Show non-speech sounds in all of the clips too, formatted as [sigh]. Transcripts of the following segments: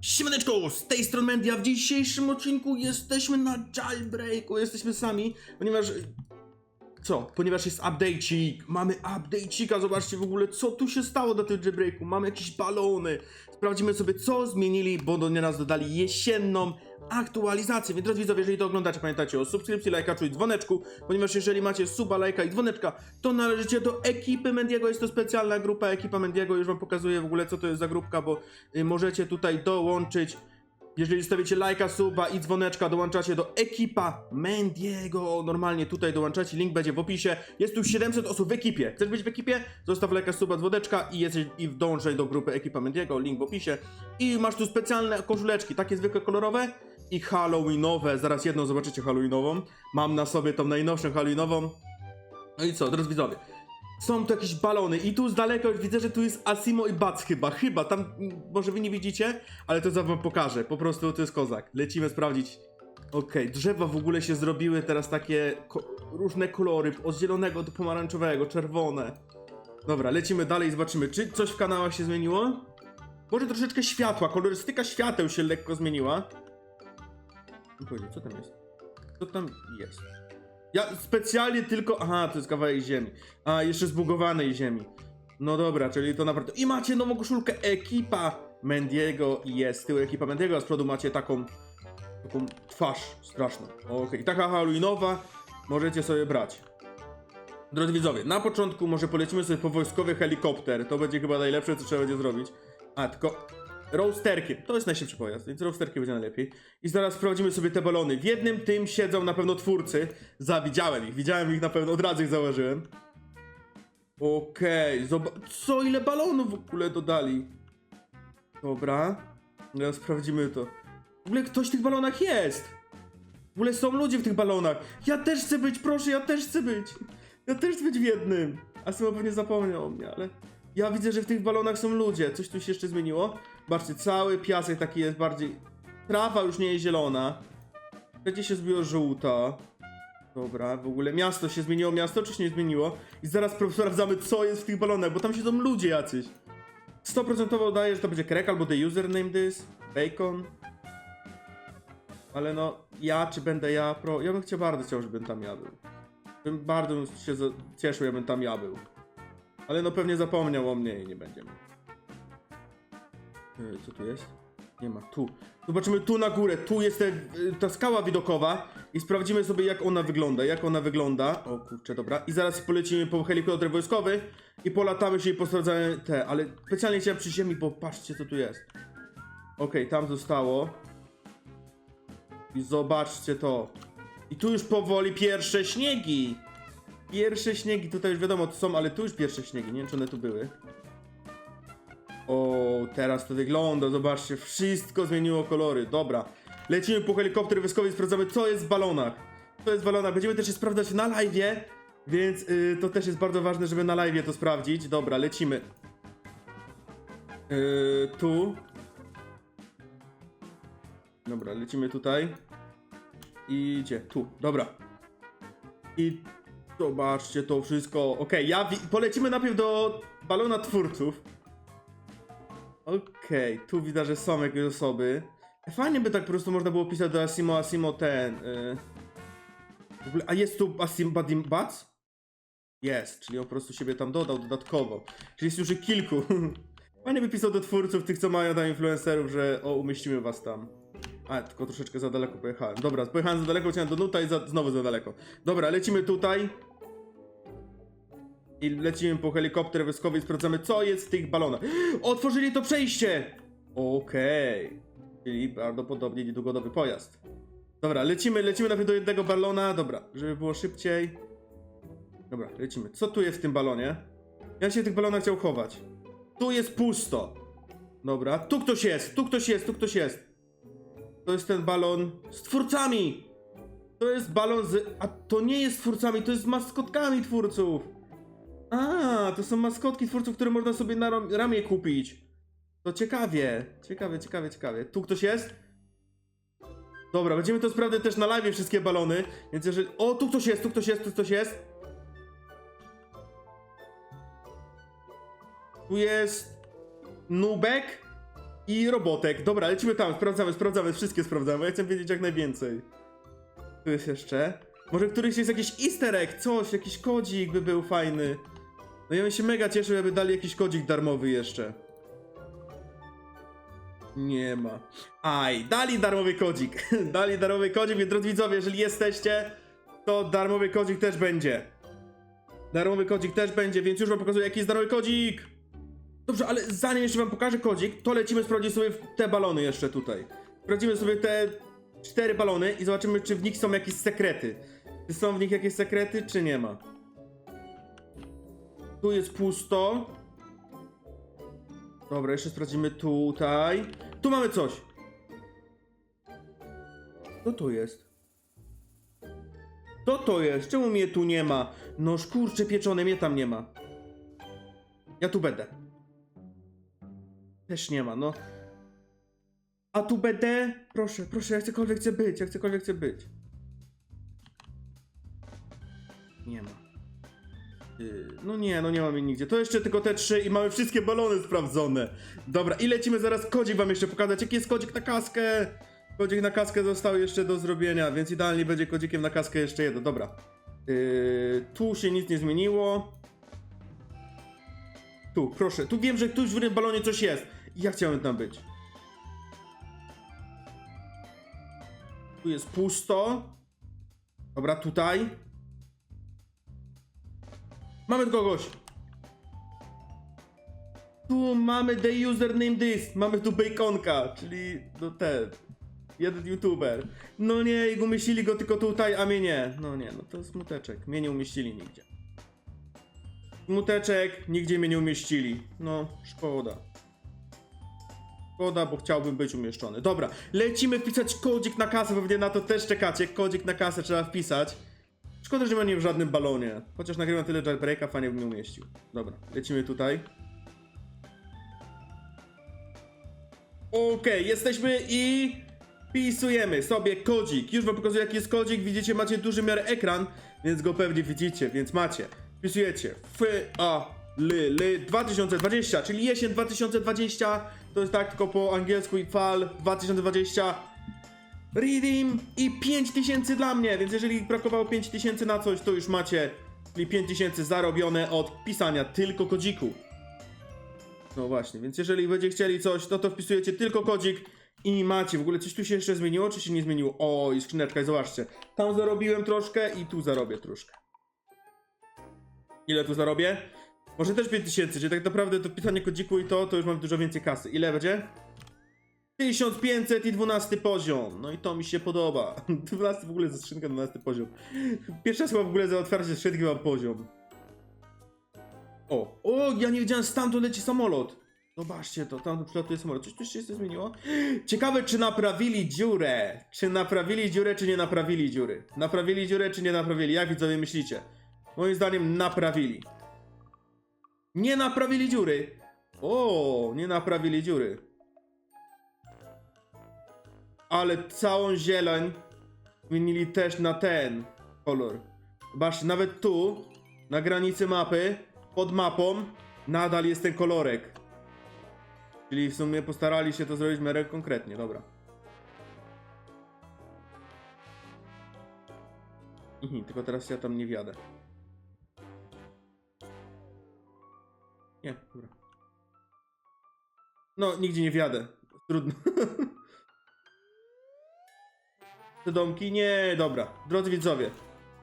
Siemaneczko, z tej strony Mendia. W dzisiejszym odcinku jesteśmy na jailbreaku, jesteśmy sami, ponieważ... Co? Ponieważ jest update'cik, mamy update'cika, zobaczcie w ogóle co tu się stało na tym jailbreaku, mamy jakieś balony, sprawdzimy sobie co zmienili, bo do nieraz dodali jesienną aktualizację, więc drodzy widzowie, jeżeli to oglądacie, pamiętajcie o subskrypcji, lajka, czyli dzwoneczku, ponieważ jeżeli macie suba, lajka i dzwoneczka, to należycie do ekipy Mendiego, jest to specjalna grupa, ekipa Mendiego, już wam pokazuję w ogóle co to jest za grupka, bo y, możecie tutaj dołączyć, jeżeli zostawicie lajka, suba i dzwoneczka, dołączacie do ekipa Mendiego, normalnie tutaj dołączacie, link będzie w opisie, jest tu 700 osób w ekipie, chcesz być w ekipie? Zostaw lajka, suba, dzwoneczka i jesteś, i dołączaj do grupy ekipa Mendiego, link w opisie i masz tu specjalne koszuleczki, takie zwykłe kolorowe, i halloweenowe. Zaraz jedną zobaczycie halloweenową. Mam na sobie tą najnowszą halloweenową. No i co, drodzy widzowie. Są tu jakieś balony i tu z daleka już widzę, że tu jest Asimo i Bac chyba. Chyba, tam mm, może wy nie widzicie, ale to za wam pokażę. Po prostu to jest kozak. Lecimy sprawdzić. Okej, drzewa w ogóle się zrobiły teraz takie ko różne kolory. Od zielonego do pomarańczowego, czerwone. Dobra, lecimy dalej i zobaczymy, czy coś w kanałach się zmieniło? Może troszeczkę światła, kolorystyka świateł się lekko zmieniła. Co tam jest? Co tam jest? Ja specjalnie tylko. Aha, to jest kawałek ziemi. A, jeszcze zbugowanej ziemi. No dobra, czyli to naprawdę. I macie nową koszulkę ekipa Mendiego jest z tyłu ekipa Mendiego, a z przodu macie taką. taką twarz straszną. Okej, taka halloweenowa. Możecie sobie brać. Drodzy widzowie, na początku może polecimy sobie po wojskowy helikopter. To będzie chyba najlepsze, co trzeba będzie zrobić. A, tylko roasterkiem. To jest najszybszy pojazd, więc roasterkiem będzie najlepiej. I zaraz sprawdzimy sobie te balony. W jednym tym siedzą na pewno twórcy. Za, widziałem ich, widziałem ich na pewno, od razu ich założyłem. Okej, zobacz, co ile balonów w ogóle dodali. Dobra, teraz sprawdzimy to. W ogóle ktoś w tych balonach jest. W ogóle są ludzie w tych balonach. Ja też chcę być, proszę, ja też chcę być. Ja też chcę być w jednym. A Symo pewnie zapomniał o mnie, ale... Ja widzę, że w tych balonach są ludzie. Coś tu się jeszcze zmieniło? Zobaczcie, cały piasek taki jest bardziej... Trawa już nie jest zielona. Będzie się zbiło żółta. Dobra, w ogóle miasto się zmieniło, miasto czy się nie zmieniło? I zaraz [laughs] sprawdzamy, co jest w tych balonach, bo tam siedzą ludzie jacyś. 100% daje, że to będzie crack albo the username this, bacon. Ale no, ja czy będę ja pro... Ja bym chciał bardzo chciał, żebym tam ja był. Bym bardzo bym się cieszył, jakbym tam ja był. Ale no pewnie zapomniał o mnie i nie będzie Co tu jest? Nie ma, tu. Zobaczymy tu na górę, tu jest te, y, ta skała widokowa i sprawdzimy sobie jak ona wygląda, jak ona wygląda. O kurczę, dobra. I zaraz polecimy po helikopter wojskowy i polatamy się i posprawdzamy te, ale specjalnie chciałem przy ziemi, bo patrzcie co tu jest. Okej, tam zostało. I zobaczcie to. I tu już powoli pierwsze śniegi. Pierwsze śniegi, tutaj już wiadomo co są, ale tu już pierwsze śniegi, nie wiem czy one tu były. O, teraz to wygląda, zobaczcie, wszystko zmieniło kolory, dobra. Lecimy po helikopter wojskowy i sprawdzamy co jest w balonach. Co jest w balonach, będziemy też je sprawdzać na live'ie, więc y, to też jest bardzo ważne, żeby na live'ie to sprawdzić. Dobra, lecimy. Y, tu. Dobra, lecimy tutaj. Idzie, tu, dobra. I zobaczcie to wszystko. Okej, ja wi- polecimy najpierw do balona twórców. Okej, tu widać, że są jakieś osoby. Fajnie by tak po prostu można było pisać do Asimo, Asimo ten. Yy. W ogóle, a jest tu Asim Badim Bac? Jest, czyli on po prostu siebie tam dodał dodatkowo. Czyli jest już kilku. [laughs] Fajnie by pisał do twórców, tych co mają tam influencerów, że o, umieścimy was tam. A, tylko troszeczkę za daleko pojechałem. Dobra, pojechałem za daleko, chciałem do nuta i za, znowu za daleko. Dobra, lecimy tutaj. I lecimy po helikopter wojskowy i sprawdzamy, co jest w tych balonach. Otworzyli to przejście! Okej. Czyli prawdopodobnie niedługo pojazd. Dobra, lecimy, lecimy najpierw do jednego balona. Dobra, żeby było szybciej. Dobra, lecimy. Co tu jest w tym balonie? Ja się w tych balonach chciał chować. Tu jest pusto. Dobra, tu ktoś jest, tu ktoś jest, tu ktoś jest. To jest ten balon z twórcami. To jest balon z... A to nie jest twórcami, to jest z maskotkami twórców. A, to są maskotki twórców, które można sobie na ram- ramię kupić. To ciekawie, ciekawie, ciekawie, ciekawie. Tu ktoś jest? Dobra, będziemy to sprawdzać też na live wszystkie balony, więc jeżeli... O, tu ktoś jest, tu ktoś jest, tu ktoś jest. Tu jest... Nubek I robotek. Dobra, lecimy tam, sprawdzamy, sprawdzamy, wszystkie sprawdzamy. Ja chcę wiedzieć jak najwięcej. Tu jest jeszcze. Może któryś jest jakiś easter egg, coś, jakiś kodzik by był fajny. No ja bym się mega cieszył, jakby dali jakiś kodzik darmowy jeszcze. Nie ma. Aj, dali darmowy kodzik. [laughs] dali darmowy kodzik, więc drodzy widzowie, jeżeli jesteście, to darmowy kodzik też będzie. Darmowy kodzik też będzie, więc już wam pokazuję jaki jest darmowy kodzik. Dobrze, ale zanim jeszcze wam pokażę kodzik, to lecimy sprawdzić sobie te balony jeszcze tutaj. Sprawdzimy sobie te cztery balony i zobaczymy, czy w nich są jakieś sekrety. Czy są w nich jakieś sekrety, czy nie ma. Tu jest pusto. Dobra, jeszcze sprawdzimy tutaj. Tu mamy coś. Co to jest? Co to jest? Czemu mnie tu nie ma? No szkurcze pieczone, mnie tam nie ma. Ja tu będę. Też nie ma, no. A tu będę? Proszę, proszę, ja chcękolwiek chcę być, ja chcękolwiek chcę być. Nie ma. Yy, no nie, no nie mamy nigdzie. To jeszcze tylko te trzy i mamy wszystkie balony sprawdzone. Dobra, i lecimy zaraz kodzik wam jeszcze pokazać. Jaki jest kodzik na kaskę? Kodzik na kaskę został jeszcze do zrobienia, więc idealnie będzie kodzikiem na kaskę jeszcze jeden. Dobra. Yy, tu się nic nie zmieniło. Tu, proszę. Tu wiem, że tu w tym balonie coś jest. Ja chciałem tam być. Tu jest pusto. Dobra, tutaj. Mamy kogoś. Tu mamy the username this. Mamy tu baconka, czyli no ten. Jeden youtuber. No nie, umieścili go tylko tutaj, a mnie nie. No nie, no to smuteczek. Mnie nie umieścili nigdzie. Smuteczek, nigdzie mnie nie umieścili. No, szkoda. Szkoda, bo chciałbym być umieszczony. Dobra, lecimy wpisać kodzik na kasę, pewnie na to też czekacie. Kodzik na kasę trzeba wpisać. Szkoda, że nie ma nie w żadnym balonie. Chociaż nagrywam tyle jailbreaka, fajnie bym mnie umieścił. Dobra, lecimy tutaj. Okej, jesteśmy i wpisujemy sobie kodzik. Już wam pokazuję jaki jest kodzik. Widzicie, macie duży miar ekran, więc go pewnie widzicie, więc macie. Wpisujecie F, A, L, L 2020, czyli jesień 2020. To jest tak tylko po angielsku i fal 2020. Redeem i 5000 dla mnie, więc jeżeli brakowało 5000 na coś, to już macie, czyli 5000 zarobione od pisania tylko kodziku. No właśnie, więc jeżeli będziecie chcieli coś, no to wpisujecie tylko kodzik i macie. W ogóle coś tu się jeszcze zmieniło, czy się nie zmieniło? O, i skrzyneczka, zobaczcie. Tam zarobiłem troszkę i tu zarobię troszkę. Ile tu zarobię? Może też 5000, czyli tak naprawdę to pisanie kodziku i to, to już mam dużo więcej kasy. Ile będzie? 1500 i 12 poziom. No i to mi się podoba. [laughs] 12 w ogóle ze skrzynka 12 poziom. Pierwsza chyba w ogóle za otwarcie skrzynki mam poziom. O, o, ja nie wiedziałem, stamtąd leci samolot. Zobaczcie to, tam przylatuje samolot. Coś tu się zmieniło? Ciekawe, czy naprawili dziurę. Czy naprawili dziurę, czy nie naprawili dziury. Naprawili dziurę, czy nie naprawili. Jak widzowie myślicie? Moim zdaniem naprawili. Nie naprawili dziury. O, nie naprawili dziury. Ale całą zieleń zmienili też na ten kolor. Zobaczcie, nawet tu, na granicy mapy, pod mapą, nadal jest ten kolorek. Czyli w sumie postarali się to zrobić w miarę konkretnie, dobra. Mhm, tylko teraz ja tam nie wjadę. Nie, dobra. No, nigdzie nie wjadę. Trudno. [laughs] Te domki? Nie, dobra. Drodzy widzowie,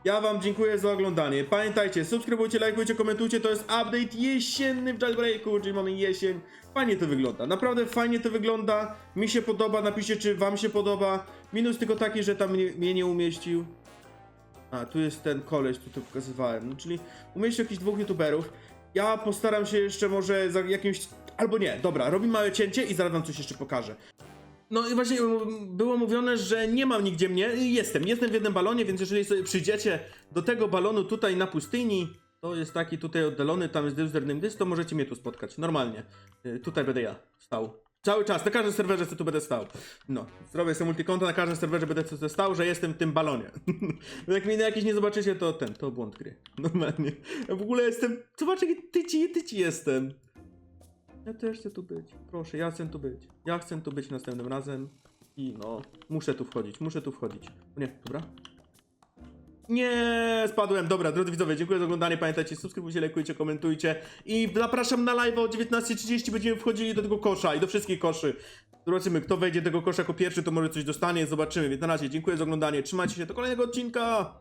ja wam dziękuję za oglądanie. Pamiętajcie, subskrybujcie, lajkujcie, komentujcie. To jest update jesienny w Jailbreaku, czyli mamy jesień. Fajnie to wygląda. Naprawdę fajnie to wygląda. Mi się podoba. Napiszcie, czy wam się podoba. Minus tylko taki, że tam mnie, mnie nie umieścił. A, tu jest ten koleś, tu to pokazywałem. No, czyli umieścił jakichś dwóch youtuberów. Ja postaram się jeszcze może za jakimś... Albo nie, dobra, robimy małe cięcie i zaraz wam coś jeszcze pokażę. No i właśnie było mówione, że nie mam nigdzie mnie. Jestem, jestem w jednym balonie, więc jeżeli sobie przyjdziecie do tego balonu tutaj na pustyni, to jest taki tutaj oddalony, tam jest username dys, to możecie mnie tu spotkać, normalnie. Y, Tutaj będę ja stał. Cały czas, na każdym serwerze co tu będę stał. No, zrobię sobie multikonto, na każdym serwerze będę tu stał, że jestem w tym balonie. [laughs] Jak mnie na jakiś nie zobaczycie, to ten, to błąd gry. [laughs] Normalnie. Ja w ogóle jestem, zobacz jaki tyci, tyci jestem. Ja też chcę tu być. Proszę, ja chcę tu być. Ja chcę tu być następnym razem. I no, muszę tu wchodzić, muszę tu wchodzić. O nie, dobra. Nie, spadłem. Dobra, drodzy widzowie, dziękuję za oglądanie. Pamiętajcie, subskrybujcie, lajkujcie, komentujcie. I zapraszam na live o 19.30. Będziemy wchodzili do tego kosza i do wszystkich koszy. Zobaczymy, kto wejdzie do tego kosza jako pierwszy, to może coś dostanie. Zobaczymy. Więc na razie, dziękuję za oglądanie. Trzymajcie się do kolejnego odcinka.